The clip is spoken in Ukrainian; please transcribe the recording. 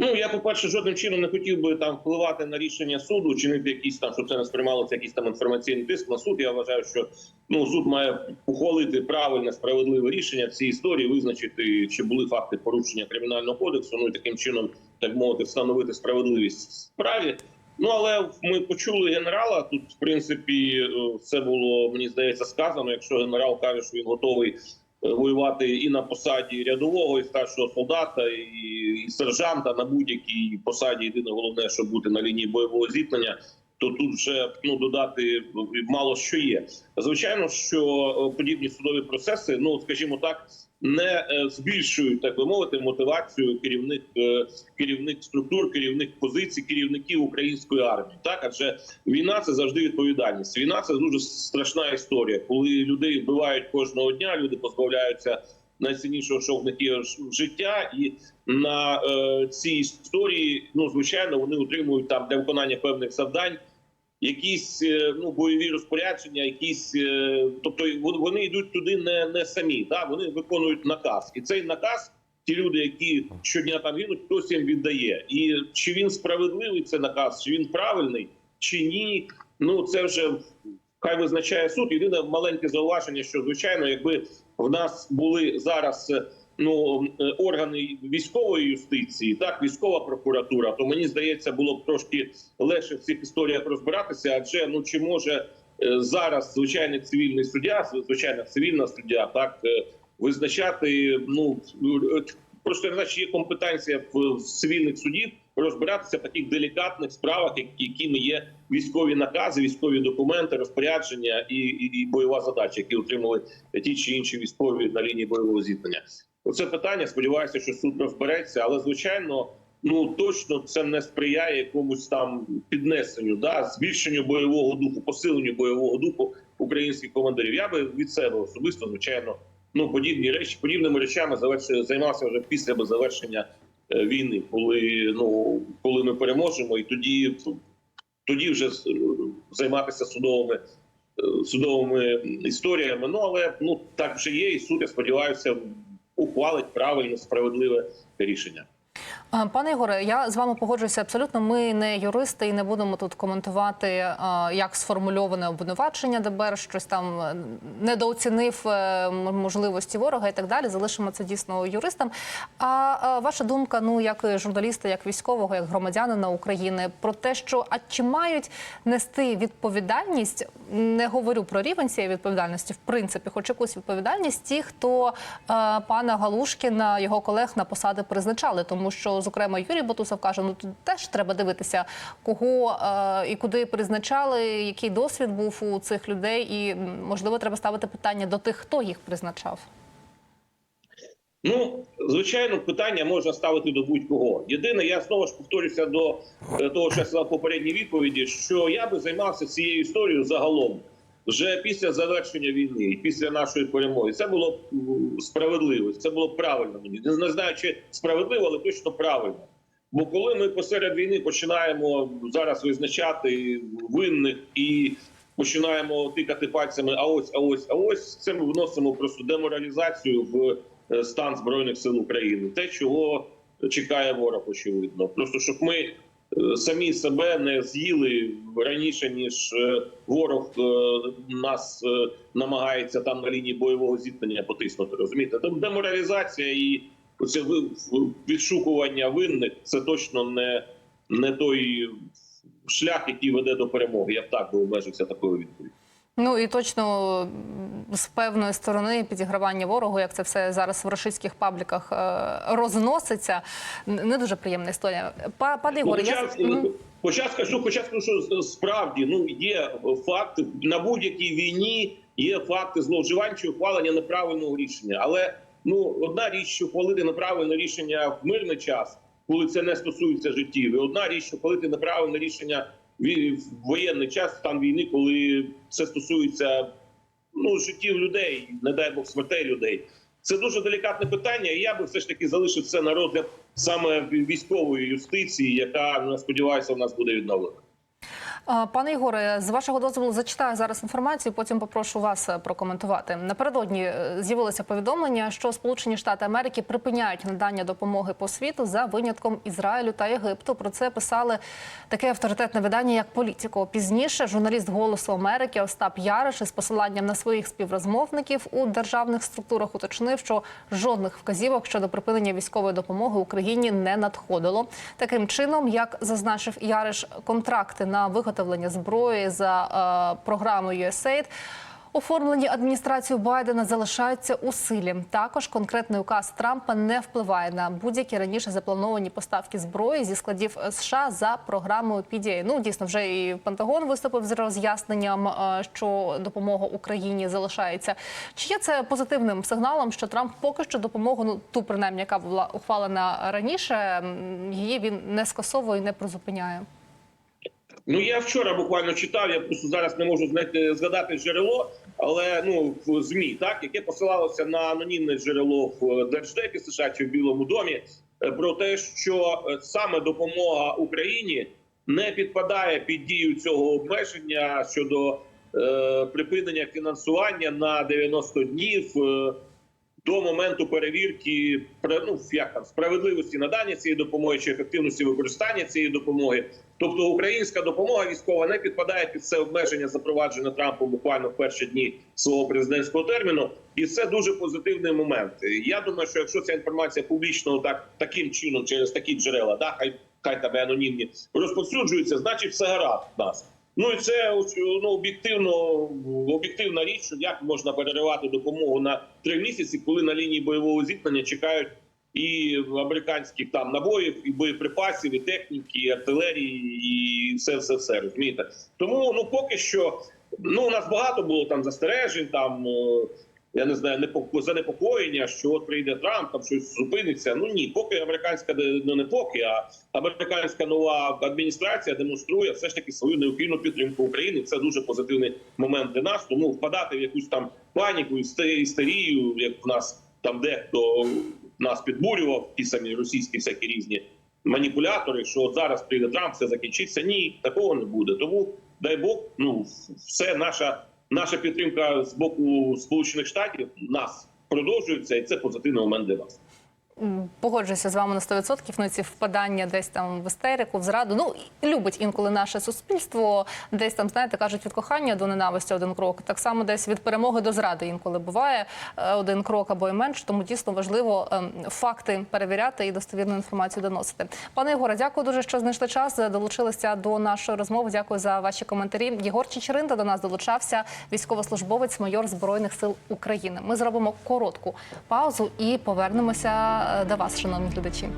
Ну я по перше, жодним чином не хотів би там впливати на рішення суду, чинити якісь там, щоб це не сприймалося якийсь там інформаційний тиск на суд. Я вважаю, що ну суд має ухвалити правильне справедливе рішення в цій історії, визначити чи були факти порушення кримінального кодексу. Ну і таким чином, так мовити, встановити справедливість в справі. Ну але ми почули генерала. Тут в принципі е, все було мені здається сказано. Якщо генерал каже, що він готовий воювати і на посаді рядового, і старшого солдата, і, сержанта на будь-якій посаді. Єдине головне, щоб бути на лінії бойового зіткнення. То тут вже ну додати мало що є. Звичайно, що е, подібні судові процеси, ну скажімо так, не е, збільшують так би мовити мотивацію керівних е, керівних структур, керівних позицій, керівників української армії. Так, адже війна це завжди відповідальність. Війна це дуже страшна історія, коли людей вбивають кожного дня, люди позбавляються найціннішого, що в них є життя, і на е, цій історії, ну звичайно, вони отримують там для виконання певних завдань. Якісь е, ну бойові розпорядження, якісь, е, тобто вони йдуть туди не, не самі, да вони виконують наказ, і цей наказ ті люди, які щодня там гинуть, хтось їм віддає. І чи він справедливий цей наказ, чи він правильний, чи ні, ну це вже хай визначає суд. Єдине маленьке зауваження, що звичайно, якби в нас були зараз. Ну, е, органи військової юстиції, так військова прокуратура, то мені здається, було б трошки легше в цих історіях розбиратися. Адже ну чи може е, зараз звичайний цивільний суддя, звичайна цивільна суддя, так е, визначати. Ну просто не знаю, чи є компетенція в, цивільних судів розбиратися в таких делікатних справах, як- якими є військові накази, військові документи, розпорядження і, і, і бойова задача, які отримали ті чи інші військові на лінії бойового зіткнення. Оце питання. Сподіваюся, що суд розбереться, але звичайно. Ну точно це не сприяє якомусь там піднесенню, да збільшенню бойового духу, посиленню бойового духу українських командирів. Я би від себе особисто, звичайно, ну подібні речі, подібними речами займався вже після завершення е, війни, коли ну коли ми переможемо, і тоді тоді вже займатися судовими е, судовими історіями. Ну але ну так вже є, і суд, я сподіваюся, ухвалить правильне справедливе рішення. Пане Ігоре, я з вами погоджуюся абсолютно. Ми не юристи і не будемо тут коментувати, як сформульоване обвинувачення ДБР, щось там е, недооцінив е, можливості ворога і так далі. Залишимо це дійсно юристам. А, а ваша думка, ну як журналіста, як військового, як громадянина України, про те, що а чи мають нести відповідальність, не говорю про рівень цієї відповідальності, в принципі, хоч якусь відповідальність, ті, хто е, пана Галушкіна, його колег на посади призначали, тому що, зокрема, Юрій Ботусов каже: ну тут теж треба дивитися, кого е, і куди призначали, який досвід був у цих людей, і можливо треба ставити питання до тих, хто їх призначав. Ну, звичайно, питання можна ставити до будь-кого. Єдине, я знову ж повторюся до е, того, що я сказав попередній відповіді, що я би займався цією історією загалом вже після завершення війни після нашої перемоги. Це було справедливо, це було правильно мені. Не знаю, чи справедливо, але точно правильно. Бо коли ми посеред війни починаємо зараз визначати винних і починаємо тикати пальцями, а ось, а ось, а ось це ми вносимо просто деморалізацію в е, стан збройних сил України. Те, чого чекає ворог, очевидно. Просто щоб ми самі себе не з'їли раніше, ніж е, ворог е, нас е, намагається там на лінії бойового зіткнення потиснути. Розумієте, там деморалізація і оце відшукування винних це точно не, не той шлях, який веде до перемоги. Я б так би обмежився такою відповіддю. Ну і точно з певної сторони підігравання ворогу, як це все зараз в російських пабліках е, розноситься. Не дуже приємна історія. Па- Пане Ну, Ігоре, я хоча, скажу, хоча скажу, що справді ну є факти на будь-якій війні. Є факти зловживань чи ухвалення неправильного рішення. Але ну одна річ, що ухвалити неправильне рішення в мирний час, коли це не стосується життів, і одна річ, що ухвалити неправильне рішення в воєнний час, стан війни, коли це стосується ну життів людей, не дай Бог смертей людей. Це дуже делікатне питання, і я би все ж таки залишив це на розгляд саме військової юстиції, яка ну, сподіваюся, у нас буде відновлена. А, Пане Ігоре, з вашого дозволу зачитаю зараз інформацію. Потім попрошу вас е, прокоментувати. Напередодні е, з'явилося повідомлення, що Сполучені Штати Америки припиняють надання допомоги по світу за винятком Ізраїлю та Єгипту. Про це писали таке авторитетне видання, як Політіко. Пізніше журналіст Голосу Америки Остап Яриш із посиланням на своїх співрозмовників у державних структурах уточнив, що жодних вказівок щодо припинення військової допомоги Україні не надходило. Таким чином, як зазначив Яриш, контракти на виготовлення зброї за е, програмою USAID Оформлені адміністрацією Байдена залишаються у силі. Також конкретний указ Трампа не впливає на будь-які раніше заплановані поставки зброї зі складів США за програмою PDA. Ну дійсно, вже і Пентагон виступив з роз'ясненням, е, що допомога Україні залишається. Чи є це позитивним сигналом, що Трамп поки що допомогу, ну ту принаймні, яка була ухвалена раніше, її він не скасовує і не призупиняє? Ну я вчора буквально читав. Я просто зараз не можу знайти згадати джерело, але ну в змі, так яке посилалося на анонімне джерело в Держдепі США чи в Білому домі, е, про те, що е, саме допомога Україні не підпадає під дію цього обмеження щодо е, припинення фінансування на 90 днів. Е, до моменту перевірки ну, як там справедливості надання цієї допомоги чи ефективності використання цієї допомоги. Тобто українська допомога військова не підпадає під це обмеження, запроваджене Трампом буквально в перші дні свого президентського терміну, і це дуже позитивний момент. Я думаю, що якщо ця інформація публічно так таким чином, через такі джерела, да, хай хай тебе анонімні розповсюджується, значить все гаразд в нас. Ну і це ну, об'єктивно об'єктивна річ, що як можна переривати допомогу на три місяці, коли на лінії бойового зіткнення чекають і американських там набоїв, і боєприпасів, і техніки, і артилерії, і все, все, все розумієте. Тому ну поки що ну у нас багато було там застережень, там е, я не знаю, непоко- занепокоєння, що от прийде Трамп, там щось зупиниться. Ну ні, поки американська ну не поки, а американська нова адміністрація демонструє все ж таки свою необхідну підтримку України. Це дуже позитивний момент для нас. Тому впадати в якусь там паніку істе- істерію, як в нас там дехто нас підбурював, ті самі російські всякі різні маніпулятори, що от зараз прийде Трамп, все закінчиться. Ні, такого не буде. Тому дай Бог, ну все наша наша підтримка з боку Сполучених Штатів нас продовжується, і це позитивний момент для нас. Погоджуюся з вами на 100%. Ну, ці впадання десь там в істерику, в зраду. Ну, любить інколи наше суспільство. Десь там, знаєте, кажуть, від кохання до ненависті один крок. Так само десь від перемоги до зради інколи буває е, один крок або і менш. Тому дійсно важливо ем, факти перевіряти і достовірну інформацію доносити. Пане Єгоре, дякую дуже, що знайшли час. е, Долучилися до нашої розмови. Дякую за ваші коментарі. Єгор Чечеринда до нас долучався, військовослужбовець, майор Збройних сил України. Ми зробимо коротку паузу і повернемося е, до вас, шановні глядачі.